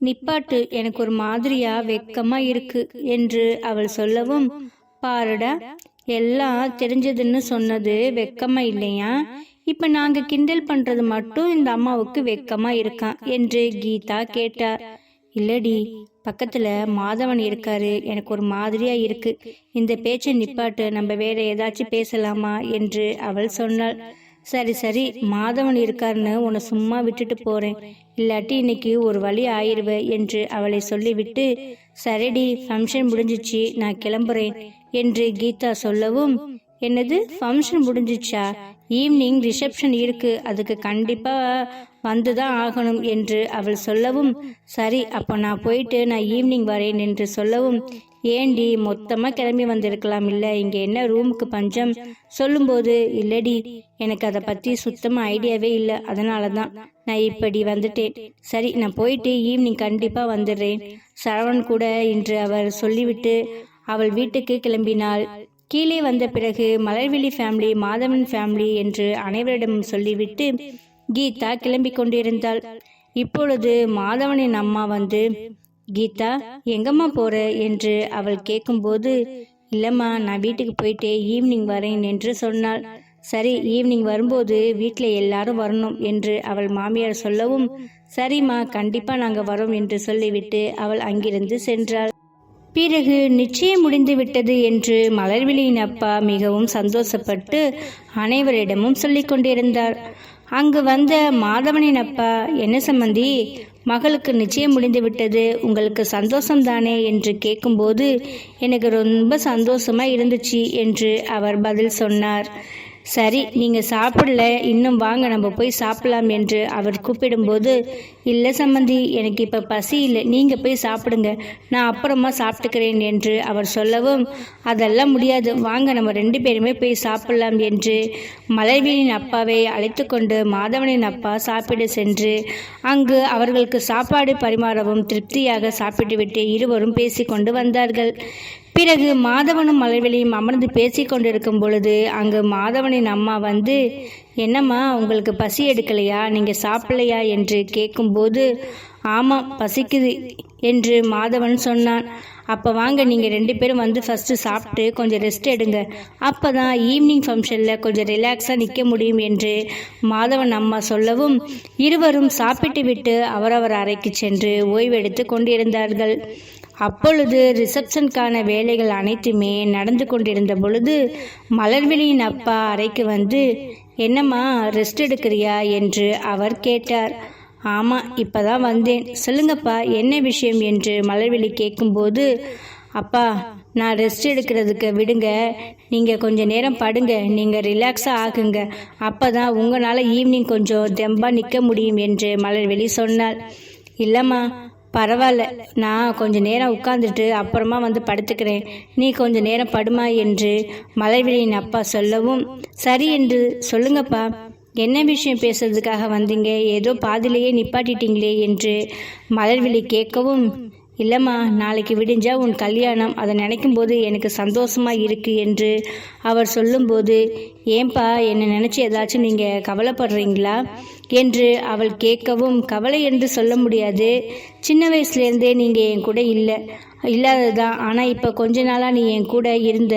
நிப்பாட்டு எனக்கு ஒரு மாதிரியா வெக்கமா இருக்கு என்று அவள் சொல்லவும் பாருடா எல்லாம் தெரிஞ்சதுன்னு சொன்னது வெக்கமா இல்லையா? இப்ப நாங்க கிண்டல் பண்றது மட்டும் இந்த அம்மாவுக்கு வெக்கமா இருக்கான் என்று கீதா கேட்டார். இல்லடி பக்கத்துல மாதவன் இருக்காரு எனக்கு ஒரு மாதிரியா இருக்கு. இந்த பேச்சை நிப்பாட்டு நம்ம வேற ஏதாச்சும் பேசலாமா? என்று அவள் சொன்னாள். சரி சரி மாதவன் இருக்காருன்னு உன்னை சும்மா விட்டுட்டு போறேன். இல்லாட்டி இன்னைக்கு ஒரு வழி ஆயிடுவேன் என்று அவளை சொல்லிவிட்டு சரிடி ஃபங்க்ஷன் முடிஞ்சிச்சு நான் கிளம்புறேன் என்று கீதா சொல்லவும் என்னது ஃபங்க்ஷன் முடிஞ்சிச்சா? ஈவினிங் ரிசப்ஷன் இருக்கு அதுக்கு கண்டிப்பா வந்துதான் ஆகணும் என்று அவள் சொல்லவும் சரி அப்போ நான் போயிட்டு நான் ஈவினிங் வரேன் என்று சொல்லவும் ஏண்டி மொத்தமாக கிளம்பி வந்திருக்கலாம் இல்லை? இங்கே என்ன ரூமுக்கு பஞ்சம்? சொல்லும்போது இல்லடி எனக்கு அதை பற்றி சுத்தமாக ஐடியாவே இல்லை. அதனால தான் நான் இப்படி வந்துட்டேன். சரி நான் போயிட்டு ஈவினிங் கண்டிப்பாக வந்துடுறேன். சரவணன் கூட இன்று அவர் சொல்லிவிட்டு அவள் வீட்டுக்கு கிளம்பினாள். கீழே வந்த பிறகு மலர்விழி ஃபேமிலி மாதவன் ஃபேமிலி என்று அனைவரிடமும் சொல்லிவிட்டு கீதா கிளம்பி கொண்டிருந்தாள். இப்பொழுது மாதவனின் அம்மா வந்து கீதா எங்கம்மா போற? என்று அவள் கேட்கும்போது இல்லம்மா நான் வீட்டுக்கு போயிட்டு ஈவினிங் வரேன் என்று சொன்னாள். சரி ஈவினிங் வரும்போது வீட்டில் எல்லாரும் வரணும் என்று அவள் மாமியார் சொல்லவும் சரிம்மா கண்டிப்பா நாங்கள் வரோம் என்று சொல்லிவிட்டு அவள் அங்கிருந்து சென்றாள். பிறகு நிச்சயம் முடிந்து விட்டது என்று மலர்விழியின் அப்பா மிகவும் சந்தோஷப்பட்டு அனைவரிடமும் சொல்லிக் கொண்டிருந்தார் அங்கு வந்த மாதவனின் அப்பா என்ன சம்பந்தி? மகளுக்கு நிச்சயம் முடிந்து விட்டது. உங்களுக்கு சந்தோஷம்தானே? என்று கேட்கும்போது எனக்கு ரொம்ப சந்தோஷமா இருந்துச்சு என்று அவர் பதில் சொன்னார். சரி நீங்க சாப்பிடல இன்னும் வாங்க நம்ம போய் சாப்பிடலாம் என்று அவர் கூப்பிடும்போது இல்லை சம்மந்தி எனக்கு இப்ப பசி இல்லை நீங்க போய் சாப்பிடுங்க நான் அப்புறமா சாப்பிட்டுக்கிறேன் என்று அவர் சொல்லவும் அதெல்லாம் முடியாது வாங்க நம்ம ரெண்டு பேருமே போய் சாப்பிடலாம் என்று மலைவியின் அப்பாவை அழைத்து கொண்டு மாதவனின் அப்பா சாப்பிட சென்று அங்கு அவர்களுக்கு சாப்பாடு பரிமாறவும் திருப்தியாக சாப்பிட்டுவிட்டு இருவரும் பேசிக்கொண்டு வந்தார்கள். பிறகு மாதவனும் மலர்விழியும் அமர்ந்து பேசிக்கொண்டிருக்கும் பொழுது அங்கு மாதவனின் அம்மா வந்து என்னம்மா உங்களுக்கு பசி எடுக்கலையா? நீங்கள் சாப்பிடலையா? என்று கேட்கும்போது ஆமாம் பசிக்குது என்று மாதவன் சொன்னான். அப்போ வாங்க நீங்கள் ரெண்டு பேரும் வந்து ஃபஸ்ட்டு சாப்பிட்டு கொஞ்சம் ரெஸ்ட் எடுங்க. அப்போ தான் ஈவினிங் ஃபங்க்ஷனில் கொஞ்சம் ரிலாக்ஸாக நிற்க முடியும் என்று மாதவன் அம்மா சொல்லவும் இருவரும் சாப்பிட்டு விட்டு அவரவர் அறைக்கு சென்று ஓய்வெடுத்து கொண்டிருந்தார்கள். அப்பொழுது ரிசப்ஷனுக்கான வேலைகள் அனைத்துமே நடந்து கொண்டிருந்த பொழுது மலர்விழியின் அப்பா அறைக்கு வந்து என்னம்மா ரெஸ்ட் எடுக்கிறியா? என்று அவர் கேட்டார். ஆமாம் இப்பதான் வந்தேன். சொல்லுங்கப்பா என்ன விஷயம்? என்று மலர்விழி கேட்கும்போது அப்பா நான் ரெஸ்ட் எடுக்கிறதுக்கு விடுங்க. நீங்கள் கொஞ்சம் நேரம் படுங்க. நீங்கள் ரிலாக்ஸாக ஆகுங்க. அப்போ தான் உங்களால் ஈவினிங் கொஞ்சம் தெம்பாக நிற்க முடியும் என்று மலர்வெளி சொன்னாள். இல்லைம்மா பரவாயில்ல. நான் கொஞ்ச நேரம் உட்காந்துட்டு அப்புறமா வந்து படுத்துக்கிறேன். நீ கொஞ்ச நேரம் படுமா என்று மலைவிழியின் அப்பா சொல்லவும் சரி என்று சொல்லுங்கப்பா. என்ன விஷயம் பேசுறதுக்காக வந்தீங்க? ஏதோ பாதிலேயே நிப்பாட்டிட்டீங்களே என்று மலர்விழி கேட்கவும் இல்லைம்மா நாளைக்கு விடிஞ்சா உன் கல்யாணம். அதை நினைக்கும் போது எனக்கு சந்தோஷமாக இருக்கு என்று அவர் சொல்லும்போது ஏன்பா என்னை நினச்சி ஏதாச்சும் நீங்கள் கவலைப்படுறீங்களா? என்று அவள் கேட்கவும் கவலை என்று சொல்ல முடியாது. சின்ன வயசுலேருந்தே நீங்கள் என் கூட இல்லை இல்லாதது தான் ஆனால் இப்போ கொஞ்ச நாளாக நீ என் கூட இருந்த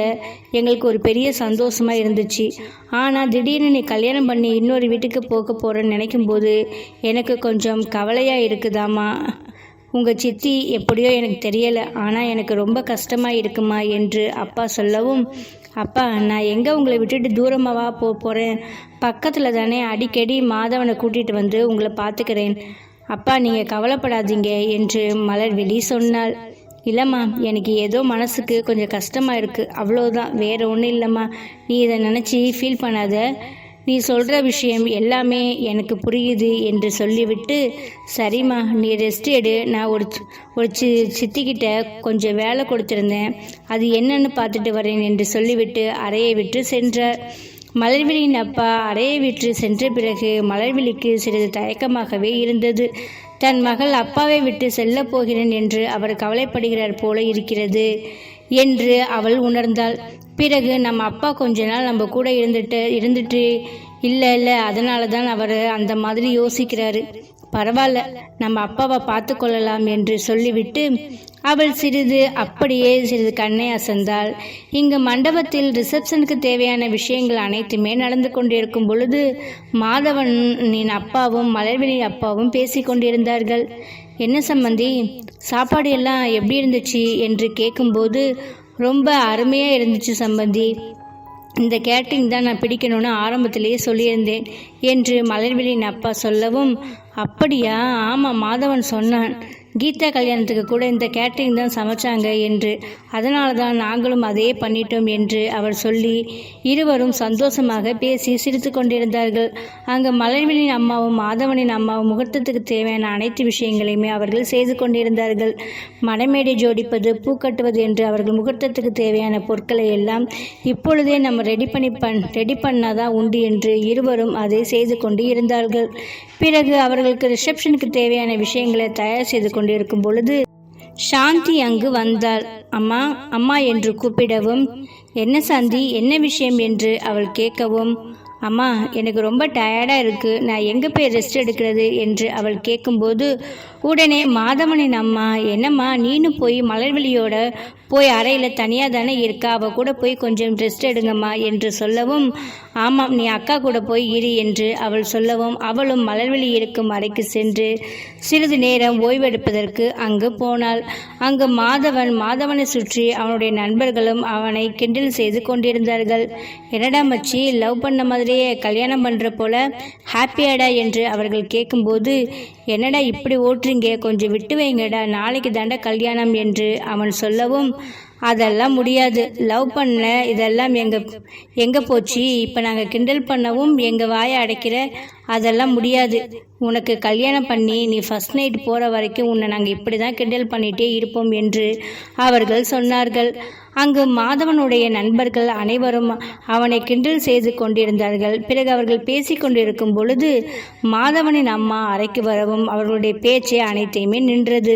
எங்களுக்கு ஒரு பெரிய சந்தோஷமாக இருந்துச்சு. ஆனால் திடீர்னு நீ கல்யாணம் பண்ணி இன்னொரு வீட்டுக்கு போக போகிறேன்னு நினைக்கும்போது எனக்கு கொஞ்சம் கவலையாக இருக்குதாம்மா. உங்கள் சித்தி எப்படியோ எனக்கு தெரியலை ஆனால் எனக்கு ரொம்ப கஷ்டமாக இருக்குமா என்று அப்பா சொல்லவும் அப்பா நான் எங்கே உங்களை விட்டுட்டு தூரமாவா போ போகிறேன் பக்கத்தில் தானே அடிக்கடி மாதவனை கூட்டிகிட்டு வந்து உங்களை பார்த்துக்கிறேன் அப்பா நீங்கள் கவலைப்படாதீங்க என்று மலர்விழி சொன்னாள். இல்லைம்மா எனக்கு ஏதோ மனசுக்கு கொஞ்சம் கஷ்டமாக இருக்குது அவ்வளோதான் வேறு ஒன்றும் இல்லைம்மா நீ இதை நினச்சி ஃபீல் பண்ணாத. நீ சொல்கிற விஷயம் எல்லாமே எனக்கு புரியுது என்று சொல்லிவிட்டு சரிம்மா நீ ரெஸ்ட் எடு. நான் ஒரு ஒரு சி சித்திக்கிட்ட கொஞ்சம் வேலை கொடுத்துருந்தேன். அது என்னன்னு பார்த்துட்டு வரேன் என்று சொல்லிவிட்டு அறையை விட்டு சென்றார் மலர்விழியின் அப்பா அறையை விட்டு சென்ற பிறகு மலர்விழிக்கு சிறிது தயக்கமாகவே இருந்தது. தன் மகள் அப்பாவை விட்டு செல்லப் போகிறேன் என்று அவர் கவலைப்படுகிறார் போல இருக்கிறது. என்று அவள் உணர்ந்தாள். பிறகு நம்ம அப்பா கொஞ்ச நாள் நம்ம கூட இருந்துட்டு இருந்துட்டு இல்லை இல்லை அதனால தான் அவர் அந்த மாதிரி யோசிக்கிறாரு. பரவாயில்ல நம்ம அப்பாவை பார்த்து கொள்ளலாம் என்று சொல்லிவிட்டு அவள் சிறிது அப்படியே சிறிது கண்ணை அசந்தாள். இங்கு மண்டபத்தில் ரிசப்ஷனுக்கு தேவையான விஷயங்கள் அனைத்துமே நடந்து கொண்டிருக்கும் பொழுது மாதவனின் அப்பாவும் மலர்விழி அப்பாவும் பேசிக் கொண்டிருந்தார்கள் என்ன சம்பந்தி? சாப்பாடு எல்லாம் எப்படி இருந்துச்சு என்று கேட்கும்போது ரொம்ப அருமையாக இருந்துச்சு சம்பந்தி. இந்த கேட்டரிங் தான் நான் பிடிக்கணும்னு ஆரம்பத்திலேயே சொல்லியிருந்தேன் என்று மலர்விழியின் அப்பா சொல்லவும் அப்படியா? ஆமாம் மாதவன் சொன்னான். கீதா கல்யாணத்துக்கு கூட இந்த கேட்டரிங் தான் சமைச்சாங்க என்று. அதனால தான் நாங்களும் அதே பண்ணிட்டோம் என்று அவர் சொல்லி இருவரும் சந்தோஷமாக பேசி சிரித்து கொண்டிருந்தார்கள். அங்கு மலர்விழியின் அம்மாவும் மாதவனின் அம்மாவும் முகூர்த்தத்துக்கு தேவையான அனைத்து விஷயங்களையுமே அவர்கள் செய்து கொண்டிருந்தார்கள். மடமேடை ஜோடிப்பது பூ கட்டுவது என்று அவர்கள் முகூர்த்தத்துக்கு தேவையான பொருட்களை எல்லாம் இப்பொழுதே நம்ம ரெடி பண்ணி பண் ரெடி பண்ணாதான் உண்டு என்று இருவரும் அதை செய்து கொண்டு இருந்தார்கள். பிறகு அவர்களுக்கு ரிசப்ஷனுக்கு தேவையான விஷயங்களை தயார் செய்து கொண்டிருக்கும் பொழுது சாந்தி அங்கு வந்தாள். அம்மா அம்மா என்று கூப்பிடவும் என்ன சாந்தி என்ன விஷயம் என்று அவள் கேட்கவும் அம்மா எனக்கு ரொம்ப டயர்டாக இருக்குது நான் எங்கே போய் ரெஸ்ட் எடுக்கிறது என்று அவள் கேட்கும்போது உடனே மாதவனின் அம்மா என்னம்மா நீனும் போய் மலர்விழியோட போய் அறையில் தனியாக தானே இருக்கா? அவள் கூட போய் கொஞ்சம் ரெஸ்ட் எடுங்கம்மா என்று சொல்லவும் ஆமாம் நீ அக்கா கூட போய் இரு என்று அவள் சொல்லவும் அவளும் மலர்வெளி இருக்கும் அறைக்கு சென்று சிறிது நேரம் ஓய்வெடுப்பதற்கு அங்கு போனாள். அங்கு மாதவன் மாதவனை சுற்றி அவனுடைய நண்பர்களும் அவனை கிண்டல் செய்து கொண்டிருந்தார்கள். என்னடா மச்சி லவ் பண்ண மாதிரியே கல்யாணம் பண்ணுற போல ஹாப்பியாடா என்று அவர்கள் கேட்கும்போது என்னடா இப்படி ஓட்டுறீங்க? கொஞ்சம் விட்டு வைங்கடா நாளைக்கு தாண்டா கல்யாணம் என்று அவன் சொல்லவும் அதெல்லாம் முடியாது. லவ் பண்ண இதெல்லாம் எங்க எங்கே போச்சு? இப்போ நாங்கள் கிண்டல் பண்ணவும் எங்கள் வாயை அடைக்கிற அதெல்லாம் முடியாது. உனக்கு கல்யாணம் பண்ணி நீ ஃபர்ஸ்ட் நைட் போகிற வரைக்கும் உன்னை நாங்கள் இப்படி தான் கிண்டல் பண்ணிகிட்டே இருப்போம் என்று அவர்கள் சொன்னார்கள். அங்கு மாதவனுடைய நண்பர்கள் அனைவரும் அவனை கிண்டல் செய்து கொண்டிருந்தார்கள். பிறகு அவர்கள் பேசி கொண்டிருக்கும் பொழுது மாதவனின் அம்மா அறைக்கு வரவும் அவர்களுடைய பேச்சே அனைத்தையுமே நின்றது.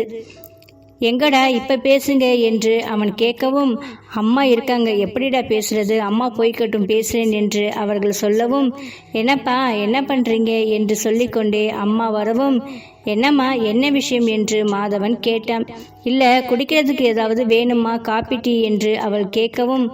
எங்கடா இப்போ பேசுங்க என்று அவன் கேட்கவும் அம்மா இருக்காங்க எப்படிடா பேசுறது? அம்மா போய்க்கட்டும் பேசுறேன் என்று அவர்கள் சொல்லவும் என்னப்பா என்ன பண்ணுறீங்க என்று சொல்லிக்கொண்டே அம்மா வரவும் என்னம்மா என்ன விஷயம்? என்று மாதவன் கேட்டான். இல்லை குடிக்கிறதுக்கு ஏதாவது வேணுமா? காப்பி டீ என்று அவள் கேட்கவும்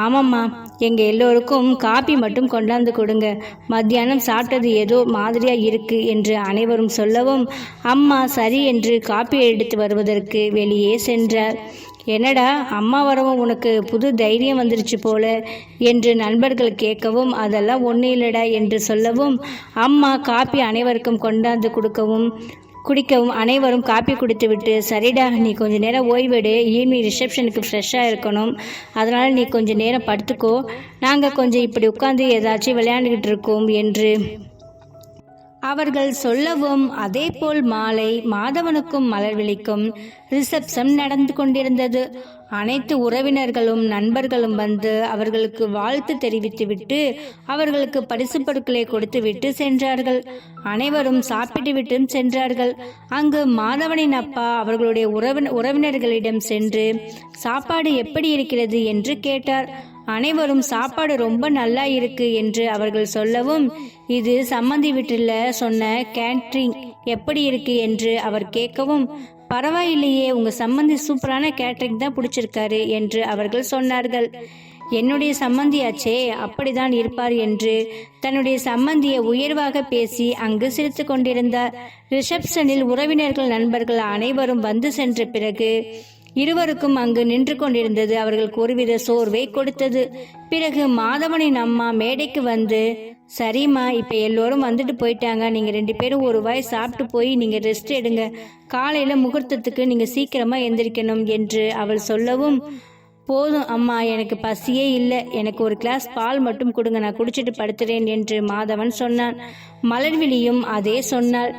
ஆமாம்மா. எங்கள் எல்லோருக்கும் காப்பி மட்டும் கொண்டாந்து கொடுங்க. மத்தியானம் சாப்பிட்டது ஏதோ மாதிரியா இருக்கு என்று அனைவரும் சொல்லவும் அம்மா சரி என்று காப்பி எடுத்து வருவதற்கு வெளியே சென்றார். என்னடா அம்மா வரவும் உனக்கு புது தைரியம் வந்துருச்சு போல என்று நண்பர்கள் கேட்கவும் அதெல்லாம் ஒன்றும் இல்லடா என்று சொல்லவும் அம்மா காப்பி அனைவருக்கும் கொண்டாந்து கொடுக்கவும் குடிக்கவும். அனைவரும் காப்பி குடித்துவிட்டு சரிடா நீ கொஞ்சம் நேரம் ஓய்வெடு. ஈவினிங் ரிசப்ஷனுக்கு ஃப்ரெஷ்ஷாக இருக்கணும்? அதனால் நீ கொஞ்சம் நேரம் படுத்துக்கோ. நாங்கள் கொஞ்சம் இப்படி உட்காந்து ஏதாச்சும் விளையாண்டுக்கிட்டு இருக்கோம் என்று அவர்கள் சொல்லவும் அதேபோல் மாலை மாதவனுக்கும் மலர்விழிக்கும் ரிசப்ஷன் நடந்து கொண்டிருந்தது. அனைத்து உறவினர்களும் நண்பர்களும் வந்து அவர்களுக்கு வாழ்த்து தெரிவித்துவிட்டு அவர்களுக்கு பரிசு பொருட்களை கொடுத்துவிட்டு சென்றார்கள். அனைவரும் சாப்பிட்டுவிட்டும் சென்றார்கள். அங்கு மாதவனின் அப்பா அவர்களுடைய உறவின உறவினர்களிடம் சென்று சாப்பாடு எப்படி இருக்கிறது? என்று கேட்டார். அனைவரும் சாப்பாடு ரொம்ப நல்லா இருக்கு என்று அவர்கள் சொல்லவும் இது சம்மந்தி வீட்டில் சொன்ன கேண்டரிங் எப்படி இருக்கு? என்று அவர் கேட்கவும் பரவாயில்லையே உங்க சம்மந்தி சூப்பரான கேட்ரிங் தான் பிடிச்சிருக்காரு என்று அவர்கள் சொன்னார்கள். என்னுடைய சம்மந்தியாச்சே அப்படிதான் இருப்பார் என்று தன்னுடைய சம்மந்தியை உயர்வாக பேசி அங்கு சிரித்து கொண்டிருந்தார். ரிசப்ஷனில் உறவினர்கள் நண்பர்கள் அனைவரும் வந்து சென்ற பிறகு இருவருக்கும் அங்கு நின்று கொண்டிருந்தது அவர்களுக்கு ஒருவித சோர்வை கொடுத்தது. பிறகு மாதவனின் அம்மா மேடைக்கு வந்து சரிம்மா இப்போ எல்லோரும் வந்துட்டு போயிட்டாங்க. நீங்கள் ரெண்டு பேரும் ஒரு வாய் சாப்பிட்டு போய் நீங்கள் ரெஸ்ட் எடுங்க. காலையில் முகூர்த்தத்துக்கு நீங்கள் சீக்கிரமாக எந்திரிக்கணும் என்று அவள் சொல்லவும் போதும் அம்மா எனக்கு பசியே இல்லை. எனக்கு ஒரு கிளாஸ் பால் மட்டும் கொடுங்க. நான் குடிச்சிட்டு படுத்துறேன் என்று மாதவன் சொன்னான். மலர்விழியும் அதே சொன்னாள்.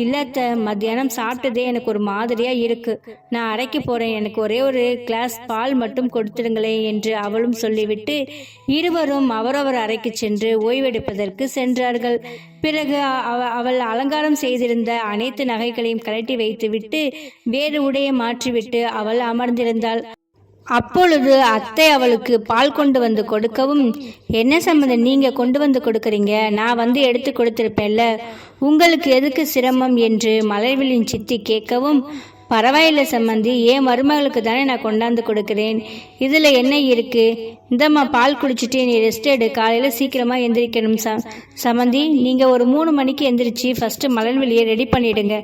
இல்லத்த மத்தியானம் சாப்பிட்டதே எனக்கு ஒரு மாதிரியா இருக்கு. நான் அறைக்கு போறேன். எனக்கு ஒரே ஒரு கிளாஸ் பால் மட்டும் கொடுத்துடுங்களேன் என்று அவளும் சொல்லிவிட்டு இருவரும் அவரவர் அறைக்கு சென்று ஓய்வெடுப்பதற்கு சென்றார்கள். பிறகு அவ- அவள் அலங்காரம் செய்திருந்த அனைத்து நகைகளையும் கழட்டி வைத்துவிட்டு வேறு உடையை மாற்றிவிட்டு அவள் அமர்ந்திருந்தாள். அப்பொழுது அத்தை அவளுக்கு பால் கொண்டு வந்து கொடுக்கவும் என்ன சம்மந்தம் நீங்க கொண்டு வந்து கொடுக்குறீங்க? நான் வந்து எடுத்து கொடுத்துருப்பேன்ல. உங்களுக்கு எதுக்கு சிரமம்? என்று மலர்விழின் சித்தி கேட்கவும் பரவாயில்லை சம்மந்தி ஏன் மருமகளுக்கு தானே நான் கொண்டாந்து கொடுக்குறேன்? இதில் என்ன இருக்கு? இந்தம்மா பால் குடிச்சிட்டு நீ ரெஸ்ட் எடு. காலையில் சீக்கிரமாக எந்திரிக்கணும் ச சம்மந்தி நீங்கள் ஒரு மூணு மணிக்கு எந்திரிச்சு ஃபஸ்ட்டு மலர்விழியை ரெடி பண்ணிடுங்க.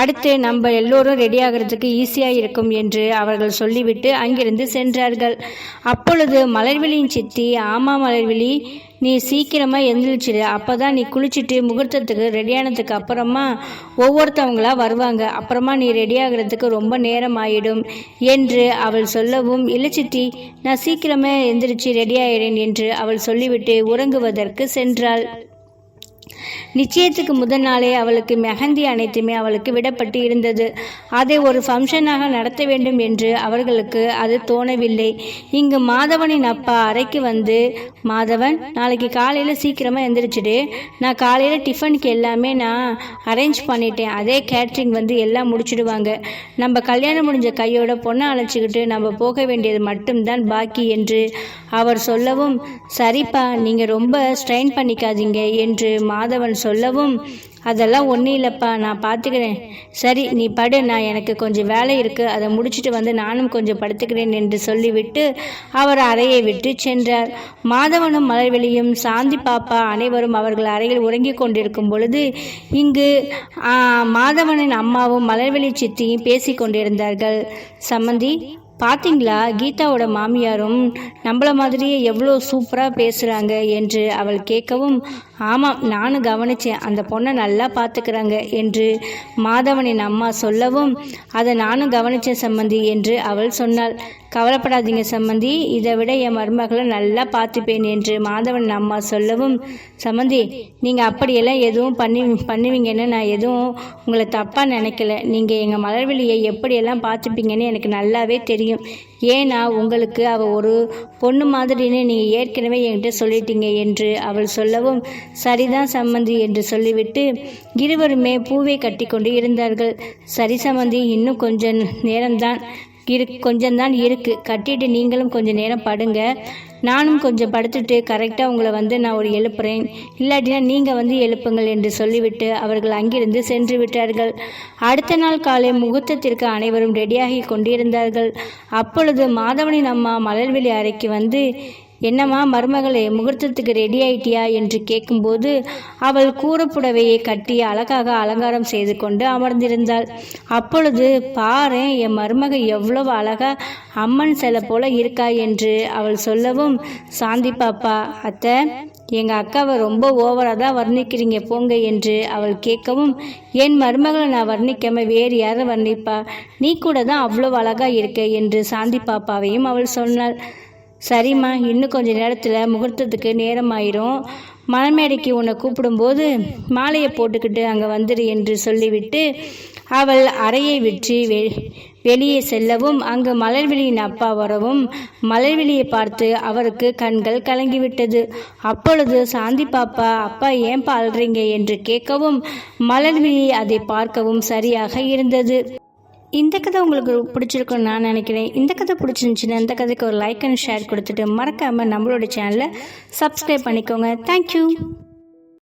அடுத்து நம்ம எல்லோரும் ரெடி ஆகிறதுக்கு ஈஸியாக இருக்கும் என்று அவர்கள் சொல்லிவிட்டு அங்கிருந்து சென்றார்கள். அப்பொழுது மலர்வெளியின் சித்தி ஆமா மலர்வெளி நீ சீக்கிரமாக எழுந்திரிச்சிடு அப்போ தான் நீ குளிச்சுட்டு முகூர்த்தத்துக்கு ரெடியானதுக்கு அப்புறமா ஒவ்வொருத்தவங்களா வருவாங்க. அப்புறமா நீ ரெடி ஆகிறதுக்கு ரொம்ப நேரம் ஆயிடும் என்று அவள் சொல்லவும் இல்லை சித்தி நான் சீக்கிரமே எந்திரிச்சு ரெடி என்று அவள் சொல்லிவிட்டு உறங்குவதற்கு சென்றாள். நிச்சயத்துக்கு முதல் நாளே அவளுக்கு மெஹந்தி அனைத்துமே அவளுக்கு விடப்பட்டு இருந்தது. அதை ஒரு ஃபங்க்ஷனாக நடத்த வேண்டும் என்று அவர்களுக்கு அது தோணவில்லை. இங்கு மாதவனின் அப்பா அறைக்கு வந்து மாதவன் நாளைக்கு காலையில் சீக்கிரமாக எந்திரிச்சிடு. நான் காலையில் டிஃபனுக்கு எல்லாமே நான் அரேஞ்ச் பண்ணிட்டேன். அதே கேட்ரிங் வந்து எல்லாம் முடிச்சிடுவாங்க. நம்ம கல்யாணம் முடிஞ்ச கையோட பொண்ணை அழைச்சிக்கிட்டு நம்ம போக வேண்டியது மட்டும்தான் பாக்கி என்று அவர் சொல்லவும் சரிப்பா நீங்கள் ரொம்ப ஸ்ட்ரெயின் பண்ணிக்காதீங்க என்று மாதவன் சொல்லவும் அதெல்லாம் ஒன்றும் இல்லைப்பா நான் பார்த்துக்கிறேன் சரி நீ படு நான் எனக்கு கொஞ்சம் வேலை இருக்குது அதை முடிச்சுட்டு வந்து நானும் கொஞ்சம் படுத்துக்கிறேன் என்று சொல்லிவிட்டு அவர் அறையை விட்டு சென்றார். மாதவனும் மலர்வெளியும் சாந்தி பாப்பா அனைவரும் அவர்கள் அறையில் உறங்கிக் கொண்டிருக்கும் பொழுது இங்கு மாதவனின் அம்மாவும் மலர்வெளி சித்தியும் பேசி கொண்டிருந்தார்கள். சம்மந்தி பார்த்தீங்களா கீதாவோட மாமியாரும் நம்மள மாதிரியே எவ்வளோ சூப்பராக பேசுகிறாங்க என்று அவள் கேட்கவும் ஆமாம் நானும் கவனித்தேன் அந்த பொண்ணை நல்லா பார்த்துக்கிறாங்க என்று மாதவனின் அம்மா சொல்லவும் அதை நானும் கவனித்தேன் சம்மந்தி என்று அவள் சொன்னாள். கவலைப்படாதீங்க சம்மந்தி இதை விட என் மருமகளை நல்லா பார்த்துப்பேன் என்று மாதவன் அம்மா சொல்லவும் சம்மந்தி நீங்கள் அப்படியெல்லாம் எதுவும் பண்ணி பண்ணுவீங்கன்னு நான் எதுவும் உங்களை தப்பாக நினைக்கல. நீங்கள் எங்கள் மலர்வெளியை எப்படியெல்லாம் பார்த்துப்பீங்கன்னு எனக்கு நல்லாவே தெரியும். ஏன்னா உங்களுக்கு அவள் ஒரு பொண்ணு மாதிரின்னு நீங்கள் ஏற்கனவே என்கிட்ட சொல்லிட்டீங்க என்று அவள் சொல்லவும் சரிதான் சம்மந்தி என்று சொல்லிவிட்டு இருவருமே பூவை கட்டிக்கொண்டு இருந்தார்கள். சரி சம்மந்தி இன்னும் கொஞ்சம் நேரம்தான். இரு கொஞ்சம்தான் இருக்கு. கட்டிட்டு நீங்களும் கொஞ்சம் நேரம் படுங்க. நானும் கொஞ்சம் படுத்துட்டு கரெக்டாக உங்களை வந்து நான் ஒரு எழுப்புறேன். இல்லாட்டினா நீங்கள் வந்து எழுப்புங்கள் என்று சொல்லிவிட்டு அவர்கள் அங்கிருந்து சென்று விட்டார்கள். அடுத்த நாள் காலை முகூர்த்தத்திற்கு அனைவரும் ரெடியாகி கொண்டிருந்தார்கள். அப்பொழுது மாதவனின் அம்மா மலர்வெளி அறைக்கு வந்து என்னம்மா மருமகளே முகூர்த்தத்துக்கு ரெடி ஆயிட்டியா? என்று கேட்கும்போது அவள் கூறப்புடவையை கட்டி அழகாக அலங்காரம் செய்து கொண்டு அமர்ந்திருந்தாள். அப்பொழுது பாரு என் மருமக எவ்வளவு அழகா அம்மன் சிலை போல இருக்கா? என்று அவள் சொல்லவும் சாந்தி பாப்பா அத்தை எங்க அக்காவை ரொம்ப ஓவராக தான் வர்ணிக்கிறீங்க போங்க என்று அவள் கேட்கவும் என் மருமகளை நான் வர்ணிக்காம வேறு யாரும் வர்ணிப்பா? நீ கூட தான் அவ்வளோ அழகா இருக்க என்று சாந்தி பாப்பாவையும் அவள் சொன்னாள். சரிம்மா இன்னும் கொஞ்சம் நேரத்தில் முகூர்த்தத்துக்கு நேரம் ஆயிரும் மணமேடைக்கு உன்னை கூப்பிடும்போது மாலையை போட்டுக்கிட்டு அங்கே வந்துடு என்று சொல்லிவிட்டு அவள் அறையை விற்று வெ வெளியே செல்லவும் அங்கு மலர்விழியின் அப்பா வரவும் மலர்விழியை பார்த்து அவருக்கு கண்கள் கலங்கிவிட்டது. அப்பொழுது சாந்தி பாப்பா அப்பா ஏன் அழுறீங்க? என்று கேட்கவும் மலர்விழி அதை பார்க்கவும் சரியாக இருந்தது. இந்த கதை உங்களுக்கு பிடிச்சிருக்குன்னு நான் நினைக்கிறேன். இந்த கதை பிடிச்சிருந்துச்சுன்னா இந்த கதைக்கு ஒரு லைக் அண்ட் ஷேர் கொடுத்துட்டு மறக்காமல் நம்மளோட சேனலை சப்ஸ்கிரைப் பண்ணிக்கோங்க. தேங்க்யூ